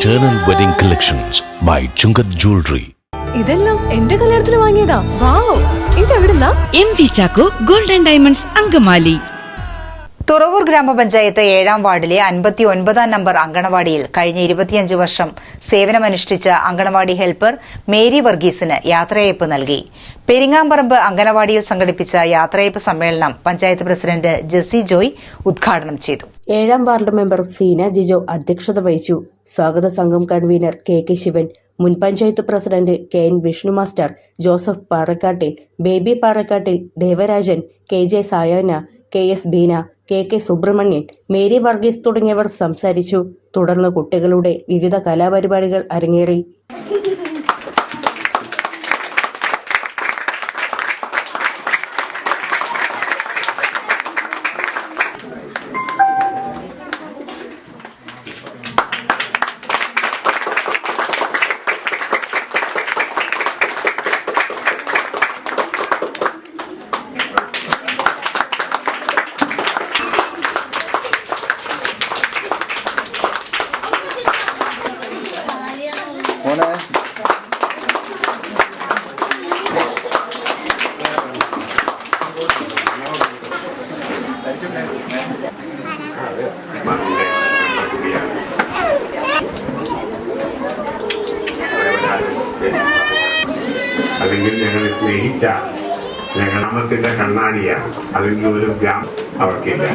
Eternal Wedding Collections by Chungath Jewelry. ഇതെല്ലാം എന്റെ കല്യാണത്തിന് വാങ്ങിയതാ. Wow ഇതെവിടുന്നാ? M V Chacko golden diamonds Angamaly. Thuravoor ഗ്രാമപഞ്ചായത്ത് ഏഴാം വാർഡിലെ അൻപത്തി ഒൻപതാം നമ്പർ അങ്കണവാടിയിൽ കഴിഞ്ഞ ഇരുപത്തിയഞ്ച് വർഷം സേവനമനുഷ്ഠിച്ച അങ്കണവാടി ഹെൽപ്പർ മേരി വർഗീസിന് യാത്രയയപ്പ് നൽകി. പെരിങ്ങാമ്പറമ്പ് അങ്കണവാടിയിൽ സംഘടിപ്പിച്ച യാത്രയയപ്പ് സമ്മേളനം പഞ്ചായത്ത് പ്രസിഡന്റ് ജെസി ജോയ് ഉദ്ഘാടനം ചെയ്തു. ഏഴാം വാർഡ് മെമ്പർ സീന ജിജോ അധ്യക്ഷത വഹിച്ചു. സ്വാഗത സംഘം കൺവീനർ കെ കെ ശിവൻ മുൻ panchayat president K N Vishnu master Joseph Parakkattil Baby Parakkattil Devarajan K J Sayona K S Beena K K Subramanian Mary Varghese തുടങ്ങിയവർ സംസാരിച്ചു. തുടർന്ന് കുട്ടികളുടെ വിവിധ കലാപരിപാടികൾ അരങ്ങേറി. അല്ലെങ്കിൽ ഞങ്ങൾ സ്നേഹിച്ച ഗ്രാമത്തിന്റെ കണ്ണാടിയാണ് അതിൽ ഒരു ഗ്രാം അവർക്കില്ല.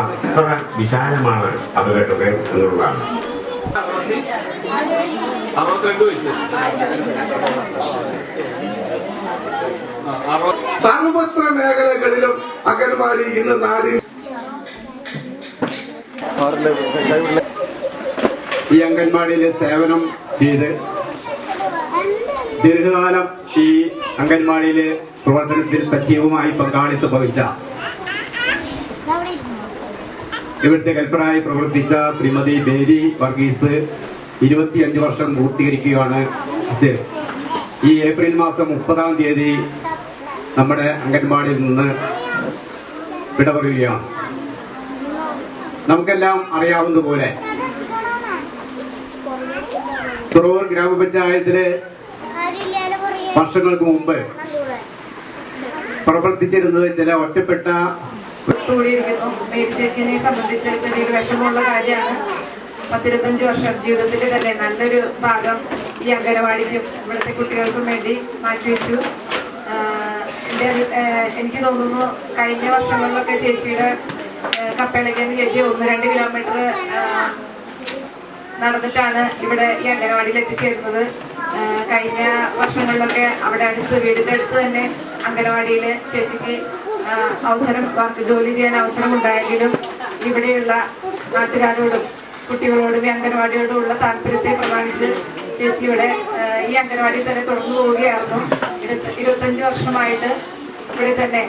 അത്ര വിശാലമാണ് അവരുടെ ഹൃദയം എന്നുള്ളതാണ്. സർവത്ര മേഖലകളിലും അംഗൻവാടി ഇന്ന് നാടിൻ ഈ അംഗൻവാടിയിൽ സേവനം ചെയ്ത് ദീർഘകാലം ഈ അംഗൻവാടിയിലെ പ്രവർത്തനത്തിൽ സജീവമായി പങ്കാളിത്തം വഹിച്ച ഇവിടുത്തെ കൽപ്പനായി പ്രവർത്തിച്ച ശ്രീമതി ബേരി വർഗീസ് ഇരുപത്തിയഞ്ച് വർഷം പൂർത്തീകരിക്കുകയാണ്. ഈ ഏപ്രിൽ മാസം മുപ്പതാം തീയതി നമ്മുടെ അംഗൻവാടിയിൽ നിന്ന് വിട പറയുകയാണ് നമുക്കെല്ലാം അറിയാവുന്നതുപോലെ തുറവൂർ ഗ്രാമപഞ്ചായത്തിലെ വർഷങ്ങൾക്ക് മുമ്പ് പ്രവർത്തിച്ചിരുന്നത് ചില ഒറ്റപ്പെട്ട ചേച്ചിനെ സംബന്ധിച്ച് ചെറിയൊരു വിഷമമുള്ള കാര്യമാണ്. പത്തിരുപത്തഞ്ച് വർഷം ജീവിതത്തിന്റെ തന്നെ നല്ലൊരു ഭാഗം ഈ അംഗനവാടിക്കും ഇവിടുത്തെ കുട്ടികൾക്കും വേണ്ടി മാറ്റിവെച്ചു എനിക്ക് തോന്നുന്നു കഴിഞ്ഞ വർഷങ്ങളിലൊക്കെ ചേച്ചിയുടെ ആഹ് കപ്പേളയ്ക്ക് ചേച്ചി ഒന്ന് രണ്ട് കിലോമീറ്റർ നടന്നിട്ടാണ് ഇവിടെ ഈ അംഗനവാടിയിൽ എത്തിച്ചേരുന്നത്. കഴിഞ്ഞ വർഷങ്ങളിലൊക്കെ അവിടെ അടുത്ത് വീടിന്റെ അടുത്ത് തന്നെ അംഗനവാടിയിൽ ചേച്ചിക്ക് അവസരം വർക്ക് ജോലി ചെയ്യാൻ അവസരം ഉണ്ടായെങ്കിലും ഇവിടെയുള്ള നാട്ടുകാരോടും കുട്ടികളോടും ഈ അംഗനവാടിയോടുമുള്ള താല്പര്യത്തെ പ്രമാണിച്ച് ചേച്ചിയുടെ ഈ അംഗനവാടിയിൽ തന്നെ തുടർന്നു പോവുകയായിരുന്നു. ഇരുപത്തി ഇരുപത്തഞ്ച് വർഷമായിട്ട് ഇവിടെ തന്നെ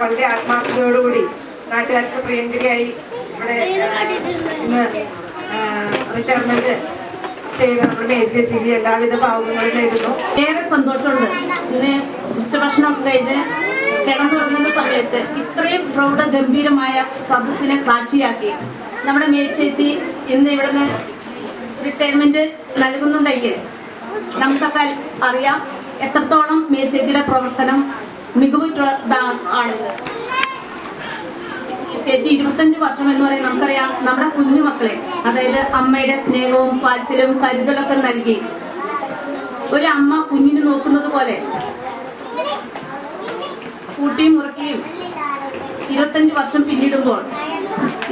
വളരെ ആത്മാർത്ഥതയോടുകൂടി നാട്ടുകാർക്ക് പ്രിയങ്കരിയായി ഇവിടെ ഇന്ന് റിട്ടയർമെന്റ് ചെയ്ത് നമ്മുടെ മേരി ചിരി എല്ലാവിധ നേരുന്നു. ഏറെ സന്തോഷമുണ്ട്. ഇന്ന് ഉച്ചഭക്ഷണം കഴിഞ്ഞ് കിടന്നുറങ്ങുന്ന സമയത്ത് ഇത്രയും പ്രൗഢ ഗംഭീരമായ സദസ്സിനെ സാക്ഷിയാക്കി നമ്മുടെ മേച്ചേച്ചി ഇന്ന് ഇവിടുന്ന് റിട്ടയർമെന്റ് നൽകുന്നുണ്ടെങ്കിൽ നമുക്കൊക്കെ അറിയാം എത്രത്തോളം മേച്ചേച്ചിയുടെ പ്രവർത്തനം മികവുറ്റതാണ് ആണിത്. ചേച്ചി ഇരുപത്തഞ്ച് വർഷം എന്ന് പറയുന്നത് നമുക്കറിയാം നമ്മുടെ കുഞ്ഞുമക്കളെ അതായത് അമ്മയുടെ സ്നേഹവും പാൽസ്യവും കരുതലൊക്കെ നൽകി. ഒരു അമ്മ കുഞ്ഞിനെ നോക്കുന്നത് പോലെ കൂട്ടിയും മുറുക്കിയും ഇരുപത്തഞ്ച് വർഷം പിന്നിടുമ്പോൾ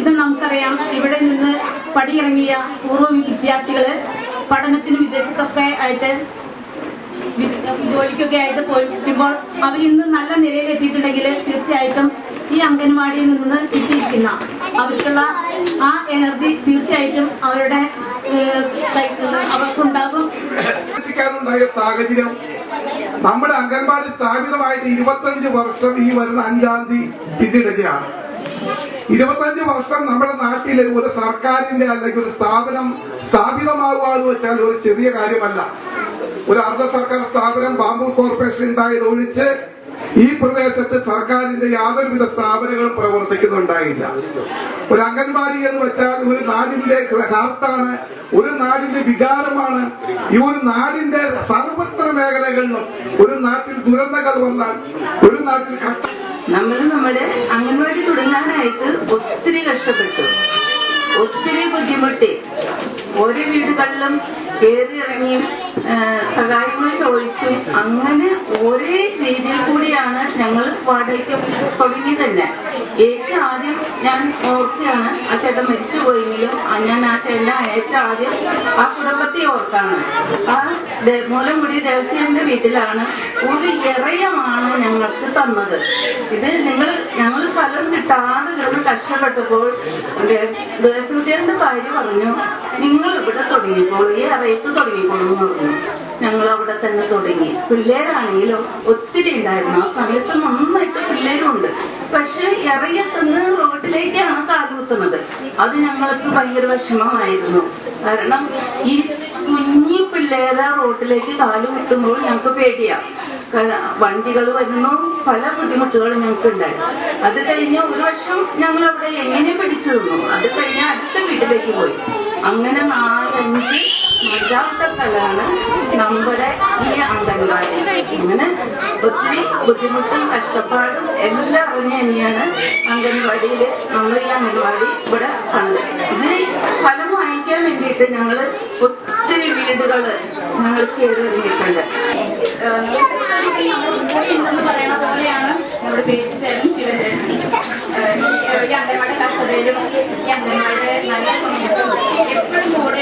ഇത് നമുക്കറിയാം ഇവിടെ നിന്ന് പടിയിറങ്ങിയ പൂർവ വിദ്യാർത്ഥികൾ പഠനത്തിന് വിദേശത്തൊക്കെ ആയിട്ട് ജോലിക്കൊക്കെ ആയിട്ട് പോയിപ്പോൾ അവർ ഇന്ന് നല്ല നിലയിൽ എത്തിയിട്ടുണ്ടെങ്കിൽ തീർച്ചയായിട്ടും ഈ അംഗൻവാടിയിൽ നിന്ന് കിട്ടിയിരിക്കുന്ന അവർക്കുള്ള ആ എനർജി തീർച്ചയായിട്ടും അവരുടെ അവർക്കുണ്ടാകും. സാഹചര്യം നമ്മുടെ അംഗൻവാടി സ്ഥാപിതമായിട്ട് ഇരുപത്തഞ്ച് വർഷം ഈ വരുന്ന അഞ്ചാം തീയതി പിന്നിടുകയാണ്. ഇരുപത്തഞ്ച് വർഷം നമ്മുടെ നാട്ടിൽ ഒരു സർക്കാരിന്റെ അല്ലെങ്കിൽ ഒരു സ്ഥാപനം സ്ഥാപിതമാകുക എന്ന് വെച്ചാൽ ഒരു ചെറിയ കാര്യമല്ല. ഒരു അർദ്ധ സർക്കാർ സ്ഥാപനം ബാംബു കോർപ്പറേഷൻ ഉണ്ടായത് ഒഴിച്ച് ഈ പ്രദേശത്ത് സർക്കാരിന്റെ യാതൊരുവിധ സ്ഥാപനങ്ങളും പ്രവർത്തിക്കുന്നുണ്ടായില്ല. ഒരു അംഗൻവാടി എന്ന് വെച്ചാൽ ഒരു നാടിന്റെ ഹാർട്ടാണ് ഒരു നാടിന്റെ വികാരമാണ്. ഈ ഒരു നാടിന്റെ സർവത്ര മേഖലകളിലും ഒരു നാട്ടിൽ ദുരന്തങ്ങൾ വന്നാൽ ഒരു നാട്ടിൽ നമ്മൾ നമ്മുടെ അംഗൻവാടി തുടങ്ങാനായിട്ട് ഒത്തിരി കഷ്ടപ്പെട്ടു. ഒത്തിരി ബുദ്ധിമുട്ടി. ഓരോ വീടുകളിലും കയറി ഇറങ്ങിയും ആ, സഹായങ്ങൾ ചോദിച്ചും. അങ്ങനെ ഒരേ രീതിയിൽ കൂടിയാണ് ഞങ്ങൾ വാടകയ്ക്ക് തുടങ്ങി തന്നെ ഏറ്റവും ആദ്യം ഞാൻ ഓർക്കുകയാണ് ആ ചേട്ടൻ മരിച്ചു പോയെങ്കിലും ഞാൻ ആ ചേട്ടൻ ഏറ്റവും ആദ്യം ആ കുടുംബത്തെ ഓർത്താണ് ആ മൂലമുടി ദേവസ്വന്റെ വീട്ടിലാണ് ഒരു ഇറയമാണ് ഞങ്ങൾക്ക് തന്നത്. ഇത് നിങ്ങൾ ഞങ്ങൾ സ്ഥലം കിട്ടാതെ കിടന്ന് കഷ്ടപ്പെട്ടപ്പോൾ ദേവസ്വന്റെ കാര്യം പറഞ്ഞു നിങ്ങൾ ഇവിടെ തുടങ്ങിയപ്പോൾ ഈ തുടങ്ങിക്കോളൂ എന്ന് പറഞ്ഞു ഞങ്ങൾ അവിടെ തന്നെ തുടങ്ങി. പിള്ളേരാണെങ്കിലും ഒത്തിരി ഉണ്ടായിരുന്നു. ആ സമയത്ത് നന്നായിട്ട് പിള്ളേരുണ്ട്. പക്ഷെ ഇറയത്തുനിന്ന് റോഡിലേക്കാണ് കാലുകുത്തുന്നത്. അത് ഞങ്ങൾക്ക് ഭയങ്കര വിഷമമായിരുന്നു. കാരണം ഈ കുഞ്ഞു പിള്ളേരെ റോഡിലേക്ക് കാലു കുത്തുമ്പോൾ ഞങ്ങൾക്ക് പേടിയാണ് വണ്ടികൾ വരുന്നു പല ബുദ്ധിമുട്ടുകളും ഞങ്ങൾക്ക് ഉണ്ടായി അത് കഴിഞ്ഞ് ഒരു വർഷം ഞങ്ങൾ അവിടെ എങ്ങനെ പിടിച്ചു നിന്നു? അത് കഴിഞ്ഞ് അടുത്ത വീട്ടിലേക്ക് പോയി. അങ്ങനെ നാലഞ്ച് സ്ഥലമാണ്. നമ്മുടെ ഈ അംഗൻവാടി. അങ്ങനെ ഒത്തിരി ബുദ്ധിമുട്ടും കഷ്ടപ്പാടും എല്ലാം അറിഞ്ഞു തന്നെയാണ് അംഗൻവാടിയിൽ നമ്മൾ ഈ അംഗൻവാടി ഇവിടെ കണ്ടത് ഇത് സ്ഥലം വാങ്ങിക്കാൻ വേണ്ടിയിട്ട് ഞങ്ങൾ ഒത്തിരി വീടുകൾ ഞങ്ങൾ കയറി ഇറങ്ങിയിട്ടുണ്ട്. പറയുന്ന ഈ അംഗൻവാടി കഷ്ടതയിലും ഈ അംഗൻവാടി നല്ല സമയത്തും എപ്പോഴും കൂടെ